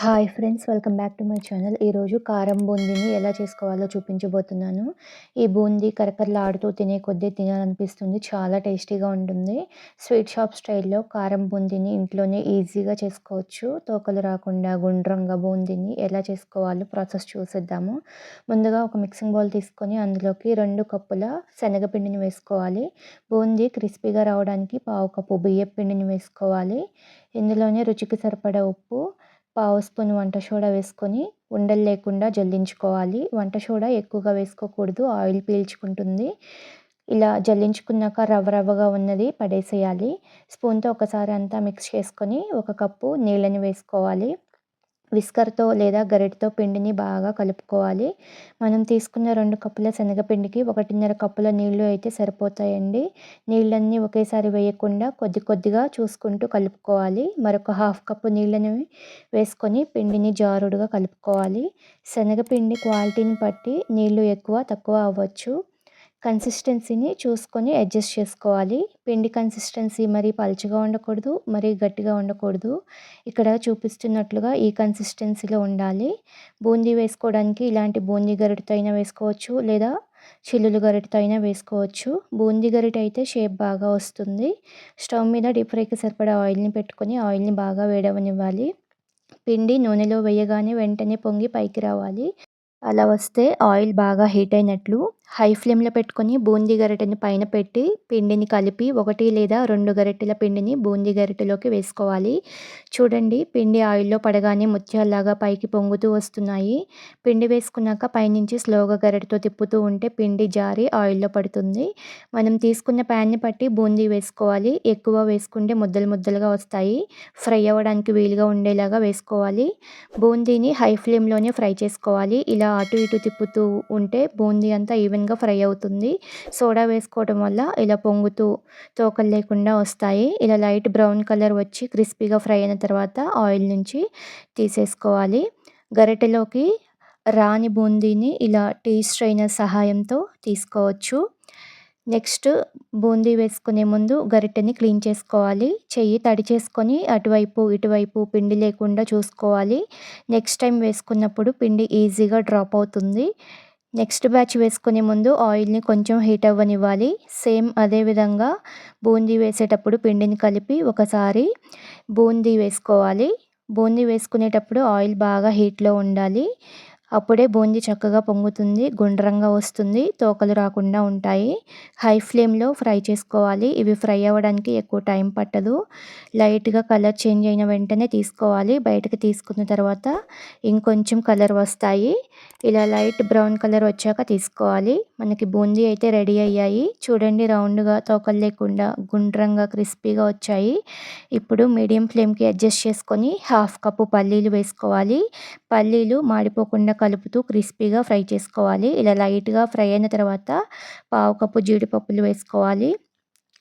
Hi friends welcome back to my channel ఈరోజు కారం బూందీని ఎలా చేసుకోవాలో చూపించబోతున్నాను. ఈ బూందీ కరకరలాడుతూ తినే కొద్దీ తినాలనిపిస్తుంది. చాలా టేస్టీగా ఉంటుంది. స్వీట్ షాప్ స్టైల్లో కారం బూందీని ఇంట్లోనే ఈజీగా చేసుకోవచ్చు. తోకలు రాకుండా గుండ్రంగా బూందీని ఎలా చేసుకోవాలో ప్రాసెస్ చూసేద్దాము. ముందుగా ఒక మిక్సింగ్ బౌల్ తీసుకొని అందులోకి రెండు కప్పుల శనగపిండిని వేసుకోవాలి. బూందీ క్రిస్పీగా రావడానికి పావు కప్పు బియ్యపిండిని వేసుకోవాలి. ఇందులోనే రుచికి సరిపడా ఉప్పు పావు స్పూన్ వంట సోడా వేసుకొని ఉండలు లేకుండా జల్లించుకోవాలి. వంట సోడా ఎక్కువగా వేసుకోకూడదు. ఆయిల్ పీల్చుకుంటుంది. ఇలా జల్లించుకున్నాక రవ్వ రవ్వగా ఉన్నది పడేసేయాలి. స్పూన్తో ఒకసారి అంతా మిక్స్ చేసుకొని ఒక కప్పు నీళ్ళని వేసుకోవాలి. విస్కర్తో లేదా గరిటతో పిండిని బాగా కలుపుకోవాలి. మనం తీసుకున్న రెండు కప్పుల శనగపిండికి ఒకటిన్నర కప్పుల నీళ్ళు అయితే సరిపోతాయండి. నీళ్ళన్నీ ఒకేసారి వేయకుండా కొద్ది కొద్దిగా చూసుకుంటూ కలుపుకోవాలి. మరొక హాఫ్ కప్పు నీళ్ళని వేసుకొని పిండిని జారుడుగా కలుపుకోవాలి. శనగపిండి క్వాలిటీని బట్టి నీళ్ళు ఎక్కువ తక్కువ అవ్వచ్చు. కన్సిస్టెన్సీని చూసుకొని అడ్జస్ట్ చేసుకోవాలి. పిండి కన్సిస్టెన్సీ మరీ పలుచగా ఉండకూడదు మరీ గట్టిగా ఉండకూడదు. ఇక్కడ చూపిస్తున్నట్లుగా ఈ కన్సిస్టెన్సీలో ఉండాలి. బూందీ వేసుకోవడానికి ఇలాంటి బూందీ గరిటతో అయినా వేసుకోవచ్చు లేదా చిల్లులు గరిటతో అయినా వేసుకోవచ్చు. బూందీ గరిట అయితే షేప్ బాగా వస్తుంది. స్టవ్ మీద డీప్ ఫ్రైకి సరిపడా ఆయిల్ని పెట్టుకొని ఆయిల్ని బాగా వేడవనివ్వాలి. పిండి నూనెలో వేయగానే వెంటనే పొంగి పైకి రావాలి. అలా వస్తే ఆయిల్ బాగా హీట్ అయినట్లు హై ఫ్లేమ్లో పెట్టుకొని బూందీ గరిటెని పైన పెట్టి పిండిని కలిపి ఒకటి లేదా రెండు గరిటెల పిండిని బూందీ గరిటెలోకి వేసుకోవాలి. చూడండి పిండి ఆయిల్లో పడగానే ముత్యాల్లాగా పైకి పొంగుతూ వస్తున్నాయి. పిండి వేసుకున్నాక పైనుంచి స్లోగా గరిటెతో తిప్పుతూ ఉంటే పిండి జారి ఆయిల్లో పడుతుంది. మనం తీసుకున్న ప్యాన్ని పట్టి బూందీ వేసుకోవాలి. ఎక్కువ వేసుకుంటే ముద్దలు ముద్దలుగా వస్తాయి. ఫ్రై అవ్వడానికి వీలుగా ఉండేలాగా వేసుకోవాలి. బూందీని హై ఫ్లేమ్లోనే ఫ్రై చేసుకోవాలి. ఇలా అటు ఇటు తిప్పుతూ ఉంటే బూందీ అంతా ఈవెన్ ఈవెన్గా ఫ్రై అవుతుంది. సోడా వేసుకోవడం వల్ల ఇలా పొంగుతూ తోకలు లేకుండా వస్తాయి. ఇలా లైట్ బ్రౌన్ కలర్ వచ్చి క్రిస్పీగా ఫ్రై అయిన తర్వాత ఆయిల్ నుంచి తీసేసుకోవాలి. గరిటెలోకి రాని బూందీని ఇలా టీ స్ట్రైనర్ సహాయంతో తీసుకోవచ్చు. నెక్స్ట్ బూందీ వేసుకునే ముందు గరిటెని క్లీన్ చేసుకోవాలి. చెయ్యి తడి చేసుకొని అటువైపు ఇటువైపు పిండి లేకుండా చూసుకోవాలి. నెక్స్ట్ టైం వేసుకున్నప్పుడు పిండి ఈజీగా డ్రాప్ అవుతుంది. నెక్స్ట్ బ్యాచ్ వేసుకునే ముందు ఆయిల్ని కొంచెం హీట్ అవ్వనివ్వాలి. సేమ్ అదే విధంగా బూందీ వేసేటప్పుడు పిండిని కలిపి ఒకసారి బూందీ వేసుకోవాలి. బూందీ వేసుకునేటప్పుడు ఆయిల్ బాగా హీట్లో ఉండాలి. అప్పుడే బూందీ చక్కగా పొంగుతుంది గుండ్రంగా వస్తుంది తోకలు రాకుండా ఉంటాయి. హై ఫ్లేమ్లో ఫ్రై చేసుకోవాలి. ఇవి ఫ్రై అవ్వడానికి ఎక్కువ టైం పట్టదు. లైట్గా కలర్ చేంజ్ అయిన వెంటనే తీసుకోవాలి. బయటకు తీసుకున్న తర్వాత ఇంకొంచెం కలర్ వస్తాయి. ఇలా లైట్ బ్రౌన్ కలర్ వచ్చాక తీసుకోవాలి. మనకి బూందీ అయితే రెడీ అయ్యాయి. చూడండి రౌండ్గా తోకలు లేకుండా గుండ్రంగా క్రిస్పీగా వచ్చాయి. ఇప్పుడు మీడియం ఫ్లేమ్కి అడ్జస్ట్ చేసుకొని హాఫ్ కప్పు పల్లీలు వేసుకోవాలి. పల్లీలు మాడిపోకుండా కలుపుతూ క్రిస్పీగా ఫ్రై చేసుకోవాలి. ఇలా లైట్గా ఫ్రై అయిన తర్వాత పావు కప్పు జీడిపప్పులు వేసుకోవాలి.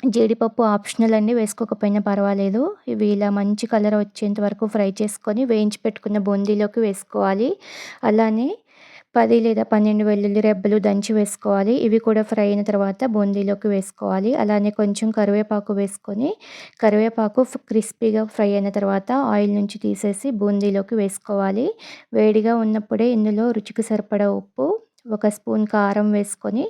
జీడిపప్పు ఆప్షనల్ అండి వేసుకోకపోయినా పర్వాలేదు. ఇవి ఇలా మంచి కలర్ వచ్చేంత వరకు ఫ్రై చేసుకొని వేయించి పెట్టుకున్న బూందీలోకి వేసుకోవాలి. అలానే పది లేదా పన్నెండు వెల్లుల్లి రెబ్బలు దంచి వేసుకోవాలి. ఇవి కూడా ఫ్రై అయిన తర్వాత బూందీలోకి వేసుకోవాలి. అలానే కొంచెం కరివేపాకు వేసుకొని కరివేపాకు క్రిస్పీగా ఫ్రై అయిన తర్వాత ఆయిల్ నుంచి తీసేసి బూందీలోకి వేసుకోవాలి. వేడిగా ఉన్నప్పుడే ఇందులో రుచికి సరిపడా ఉప్పు ఒక స్పూన్ కారం వేసుకొని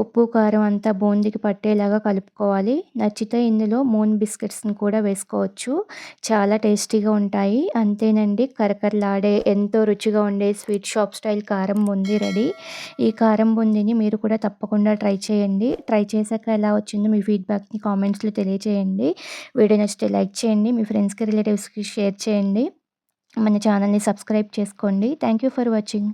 ఉప్పు కారం అంతా బూందీకి పట్టేలాగా కలుపుకోవాలి. నచ్చితే ఇందులో మూన్ బిస్కెట్స్ని కూడా వేసుకోవచ్చు. చాలా టేస్టీగా ఉంటాయి. అంతేనండి కరకరలాడే ఎంతో రుచిగా ఉండే స్వీట్ షాప్ స్టైల్ కారం బూందీ రెడీ. ఈ కారం బూందీని మీరు కూడా తప్పకుండా ట్రై చేయండి. ట్రై చేశాక ఎలా వచ్చిందో మీ ఫీడ్బ్యాక్ని కామెంట్స్లో తెలియచేయండి. వీడియో నచ్చితే లైక్ చేయండి మీ ఫ్రెండ్స్కి రిలేటివ్స్కి షేర్ చేయండి. మన ఛానల్ని సబ్స్క్రైబ్ చేసుకోండి. Thank you for watching.